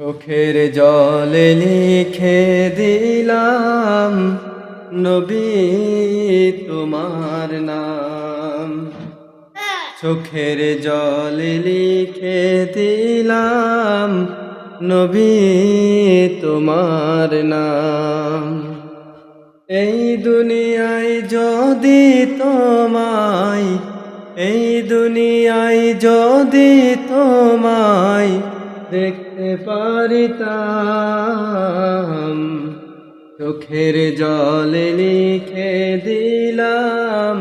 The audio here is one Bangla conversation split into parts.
চোখের জলে লিখে দিলাম, নবী তোমার নাম। চোখের জলে লিখে দিলাম, নবী তোমার নাম। এই দুনিয়ায় যদি তোমায়, এই দুনিয়ায় যদি তোমায় দেখতে পারিতাম। চোখের জলে লিখে দিলাম,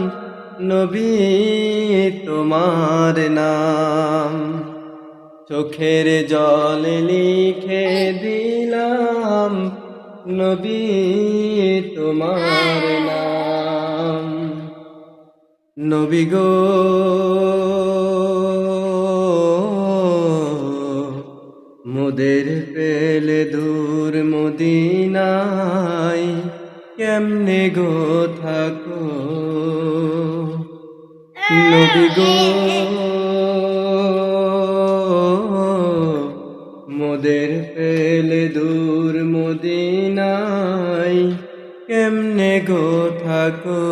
নবী, তোমার নাম। চোখের জল লিখে দিলাম, নবী, তোমার নাম। নবী গো মোদের পেলে দূর মদিনায় কেমনে গো থাকো? নবী গো, মোদের পেলে দূর মদিনায় কেমনে গো থাকো?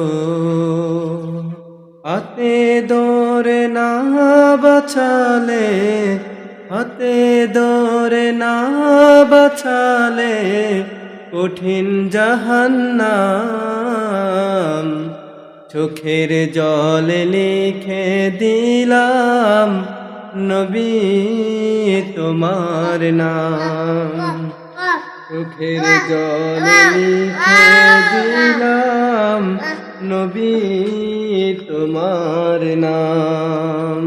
হাতে দৌড়ে না বাছালে হাতে দৌড়ে না বাছালে কঠিন জাহান্নাম। চোখের জল লিখে দিলাম, নবী তোমার নাম। চোখের জল লিখে দিলাম, নবী তোমার নাম।